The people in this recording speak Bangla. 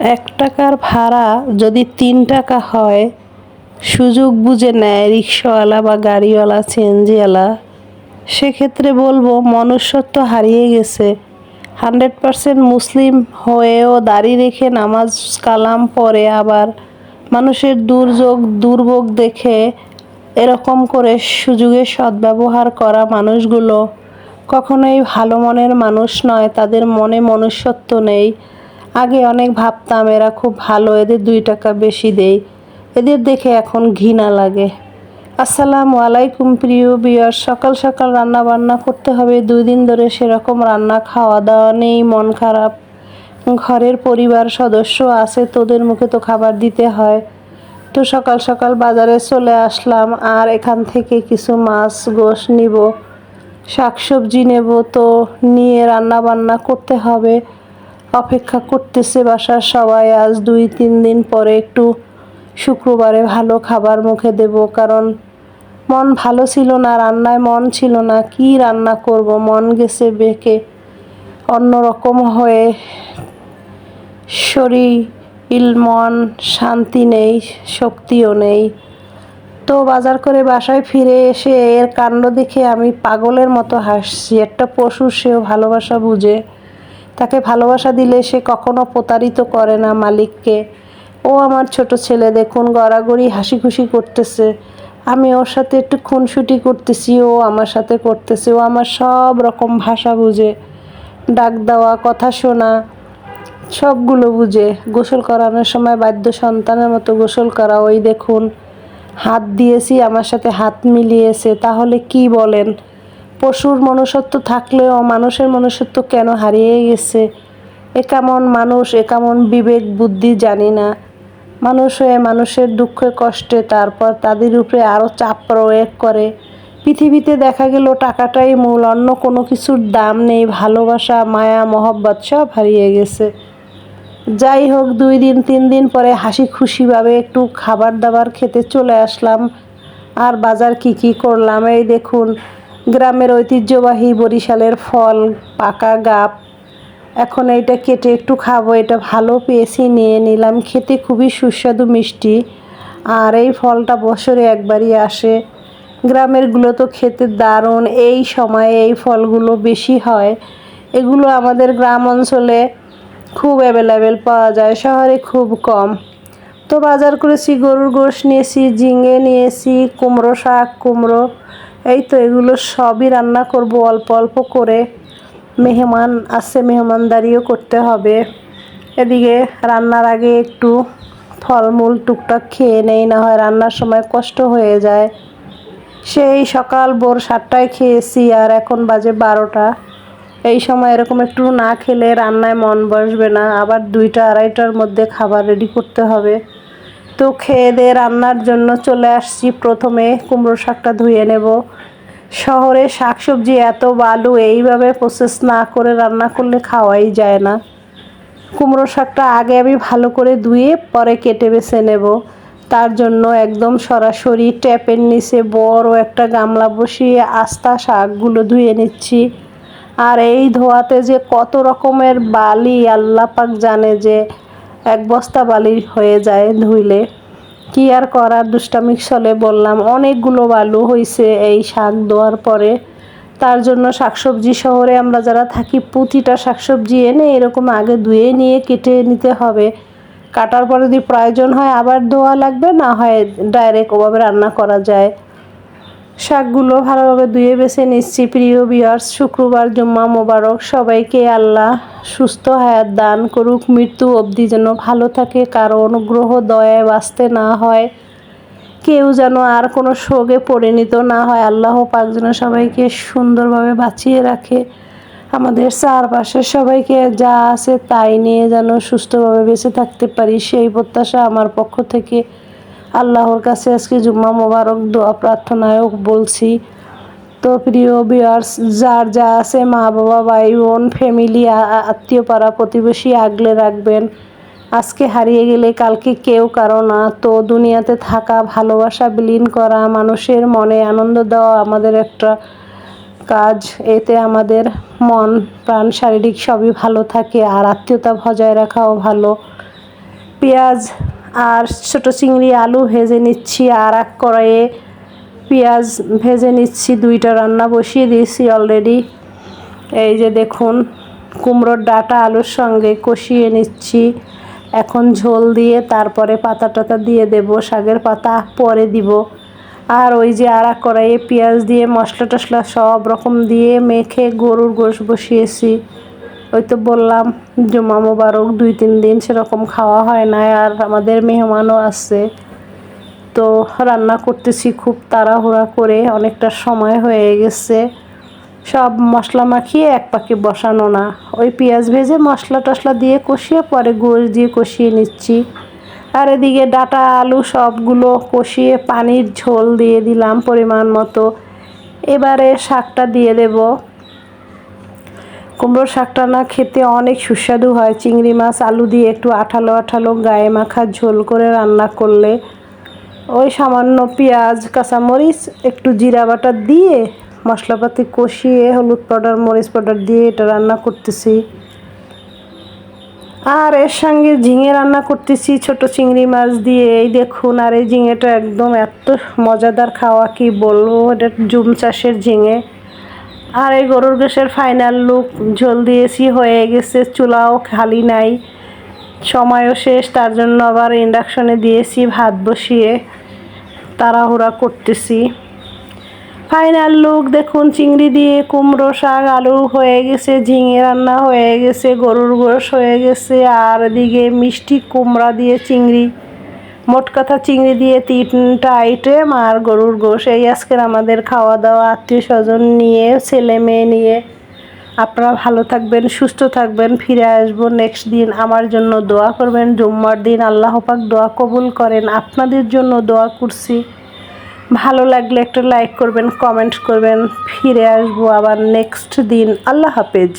এক টাকার ভাড়া যদি তিন টাকা হয়, সুযোগ বুঝে নেয় রিক্সাওয়ালা বা গাড়িওয়ালা সিএনজিওয়ালা সেক্ষেত্রে বলব, মনুষ্যত্ব হারিয়ে গেছে। হান্ড্রেড পারসেন্ট মুসলিম হয়েও দাড়ি রেখে নামাজ কালাম পরে আবার মানুষের দুর্যোগ, দুর্ভোগ দেখে এরকম করে সুযোগের সদ্ব্যবহার করা মানুষগুলো কখনোই ভালো মনের মানুষ নয়, তাদের মনে মনুষ্যত্ব নেই। আগে অনেক ভাবতাম এরা খুব ভালো, এদের দুই টাকা বেশি দেই। এদের দেখে এখন ঘৃণা লাগে। আসসালামু আলাইকুম প্রিয় বিয়ার সকাল সকাল রান্না বান্না করতে হবে। দুই দিন ধরে সেরকম রান্না খাওয়া দাওয়া নেই, মন খারাপ। ঘরের পরিবার সদস্য আছে, তোদের মুখে তো খাবার দিতে হয়। তো সকাল সকাল বাজারে চলে আসলাম, আর এখান থেকে কিছু মাছ, গোশ নিব, শাকসবজি নেব। তো নিয়ে রান্না বান্না করতে হবে। অপেক্ষা করতেছে বাসার সবাই। আজ দুই তিন দিন পরে একটু শুক্রবারে ভালো খাবার মুখে দেব, কারণ মন ভালো ছিল না, রান্নায় মন ছিল না। কি রান্না করব? মন গেছে বেঁকে অন্যরকম হয়ে। শরীর মন শান্তি নেই, শক্তিও নেই। তো বাজার করে বাসায় ফিরে এসে এর কাণ্ড দেখে আমি পাগলের মতো হাসছি। একটা পশু সেও ভালোবাসা বুঝে। তাকে ভালোবাসা দিলে সে কখনো প্রতারিত করে না মালিককে। ও আমার ছোট ছেলে, দেখুন গড়াগড়ি হাসি খুশি করতেছে। আমি ওর সাথে একটু খুনসুটি করতেছি, ও আমার সাথে করতেছে, ও আমার সব রকম ভাষা বুঝে। ডাক দেওয়া, কথা শোনা, সবগুলো বুঝে। গোসল করানোর সময় বাদ্য সন্তানের মতো গোসল করা, ওই দেখুন, হাত দিয়েছি, আমার সাথে হাত মিলিয়েছে, তাহলে কি বলেন? পশুর মনুষ্যত্ব থাকলেও মানুষের মনুষ্যত্ব কেন হারিয়ে গেছে? এ কেমন মানুষ, এ কেমন বিবেক, বুদ্ধি জানি না। মানুষ হয়ে মানুষের দুঃখে কষ্টে তারপর তাদের উপরে আরও চাপ প্রয়োগ করে। পৃথিবীতে দেখা গেল টাকাটাই মূল, অন্য কোনো কিছুর দাম নেই, ভালোবাসা, মায়া, মহব্বত সব হারিয়ে গেছে। যাই হোক, দুই দিন, তিন দিন পরে হাসি খুশিভাবে একটু খাবার দাবার খেতে চলে আসলাম। আর বাজার কি কি করলাম? এই দেখুন গ্রামের ঐতিহ্যবাহী বরিশালের ফল, পাকা গাপ। এখন এইটা কেটে একটু খাব, এটা ভালো পেয়েছি, নিয়ে নিলাম। খেতে খুবই সুস্বাদু, মিষ্টি। আর এই ফলটা বছরে একবারই আসে। গ্রামেরগুলো তো খেতে দারুণ। এই সময়ে এই ফলগুলো বেশি হয়। এগুলো আমাদের গ্রাম অঞ্চলে খুব অ্যাভেলেবেল পাওয়া যায়, শহরে খুব কম। তো বাজার করেছি, গরুর গোশ নিয়েছি, ঝিঙে নিয়েছি, কুমড়ো শাক, কুমড়ো। এই তো এগুলো সবই রান্না করব, অল্প অল্প করে। মেহমান আসছে মেহমানদারিও করতে হবে। এদিকে রান্নার আগে একটু ফলমূল টুকটাক খেয়ে নেই, না হয় রান্নার সময় কষ্ট হয়ে যায়। সেই সকাল ভোর সাতটায় খেয়েছি আর এখন বাজে বারোটা। এই সময় এরকম একটু না খেলে রান্নায় মন বসবে না, আবার দুইটা আড়াইটার মধ্যে খাবার রেডি করতে হবে। তো খেয়ে দিয়ে রান্নার জন্য চলে আসছি। প্রথমে কুমড়ো শাকটা ধুয়ে নেব। শহরে শাকসবজি এত বালু, এইভাবে প্রসেস না করে রান্না করলে খাওয়াই যায় না। কুমড়ো শাকটা আগে আমি ভালো করে ধুয়ে পরে কেটে বেছে নেব। তার জন্য একদম সরাসরি ট্যাপের নিচে বড় একটা গামলা বসিয়ে আস্তা শাকগুলো ধুয়ে নিচ্ছি। আর এই ধোয়াতে যে কত রকমের বালি আল্লাপাক জানে যে এক বস্তা বালি হয়ে যায় ধুইলে। কি আর করার দুষ্টামিক সলে বললাম, অনেকগুলো বালু হয়েছে এই শাক দেওয়ার পরে। তার জন্য শাকসবজি শহরে আমরা যারা থাকি, প্রতিটা শাকসবজি এনে এরকম আগে ধুয়ে নিয়ে কেটে নিতে হবে। কাটার পরে যদি প্রয়োজন হয় আবার ধোয়া লাগবে, না হয় ডাইরেক্ট ওভাবে রান্না করা যায়। শাকগুলো ভালোভাবে ধুয়ে বেছে নিচ্ছি। প্রিয় বিয়ার্স শুক্রবার, জুম্মা মোবারক। সবাইকে আল্লাহ সুস্থ হায়াত দান করুক। মৃত্যু অবধি যেন ভালো থাকে কারও অনুগ্রহ দয়ায় বাঁচতে না হয়। কেউ যেন আর কোনো শোকে পরিণত না হয়। আল্লাহ পাক যেন সবাইকে সুন্দরভাবে বাঁচিয়ে রাখে। আমাদের চারপাশে সবাইকে যা আছে তাই নিয়ে যেন সুস্থভাবে বেঁচে থাকতে পারি, সেই প্রত্যাশা আমার পক্ষ থেকে। আল্লাহর কাছে আজকে জুম্মা মোবারক দোয়া প্রার্থনায়ও বলছি। তো প্রিয় বিয়ার্স যার যা আছে মা, বাবা, ভাই, বোন ফ্যামিলি আত্মীয় পাড়া, প্রতিবেশী আগলে রাখবেন। আজকে হারিয়ে গেলে কালকে কেউ কারও না। তো দুনিয়াতে থাকা, ভালোবাসা বিলীন করা, মানুষের মনে আনন্দ দেওয়া আমাদের একটা কাজ। এতে আমাদের মন, প্রাণ, শারীরিক সবই ভালো থাকে আর আত্মীয়তা বজায় রাখাও ভালো। পেঁয়াজ আর ছোটো চিংড়ি আলু ভেজে নিচ্ছি, আর এক কড়াইয়ে পেঁয়াজ ভেজে নিচ্ছি, দুইটা রান্না বসিয়ে দিয়েছি অলরেডি এই যে দেখুন, কুমড়োর ডাটা আলুর সঙ্গে কষিয়ে নিচ্ছি। এখন ঝোল দিয়ে তারপরে পাতা টাতা দিয়ে দেব, শাকের পাতা পরে দিব। আর ওই যে এক কড়াইয়ে পেঁয়াজ দিয়ে মশলা টশলা সব রকম দিয়ে মেখে গরুর গোশ বসিয়েছি। ওই তো বললাম জমা মোবারক দুই, তিন দিন সেরকম খাওয়া হয় না আর আমাদের মেহমানও আছে। তো রান্না করতেছি খুব তাড়াহুড়া করে, অনেকটা সময় হয়ে গেছে। সব মশলা মাখিয়ে এক পাকে বসানো না। ওই পেঁয়াজ ভেজে মশলা টশলা দিয়ে কষিয়ে পরে গোশ দিয়ে কষিয়ে নিচ্ছি। আর এদিকে ডাটা, আলু সবগুলো কষিয়ে পানির ঝোল দিয়ে দিলাম পরিমাণ মতো। এবারে শাকটা দিয়ে দেব। কুমড়োর শাকটা না খেতে অনেক সুস্বাদু হয়। চিংড়ি মাছ, আলু দিয়ে একটু আঠালো আঠালো গায়ে মাখা ঝোল করে রান্না করলে ওই সামান্য পেঁয়াজ, কাঁচামরিচ, একটু জিরা বাটা দিয়ে মশলাপাতি কষিয়ে হলুদ পাউডার, মরিচ পাউডার দিয়ে এটা রান্না করতেছি। আর এর সঙ্গে ঝিঙে রান্না করতেছি, ছোট চিংড়ি মাছ দিয়ে। এই দেখুন, আর এই ঝিঙেটা একদম এত মজাদার খাওয়া, কি বলব? এটা জুম চাষের ঝিঙে। আর এই গরুর গ্যাসের ফাইনাল লুক ঝোল দিয়েছি হয়ে গেছে, চুলাও খালি নাই। সময়ও শেষ, তার জন্য আবার ইন্ডাকশনে দিয়েছি ভাত বসিয়ে তাড়াহুড়া করতেছি। ফাইনাল লুক দেখুন, চিংড়ি দিয়ে কুমড়ো শাক, আলু হয়ে গেছে, ঝিঙে রান্না হয়ে গেছে, গরুর গোশ হয়ে গেছে, আর এদিকে মিষ্টি কুমড়া দিয়ে চিংড়ি। মোট কথা চিংড়ি দিয়ে তিনটা আইটেম আর গরুর গোশ। এই আজকের আমাদের খাওয়া দাওয়া আত্মীয় স্বজন নিয়ে, ছেলে মেয়ে নিয়ে। আপনারা ভালো থাকবেন, সুস্থ থাকবেন, ফিরে আসব নেক্সট দিন। আমার জন্য দোয়া করবেন, জুম্মার দিন আল্লাহ পাক দোয়া কবুল করেন। আপনাদের জন্য দোয়া করছি। ভালো লাগলে একটা লাইক করবেন কমেন্ট করবেন। ফিরে আসব আবার নেক্সট দিন। আল্লাহ হাফেজ।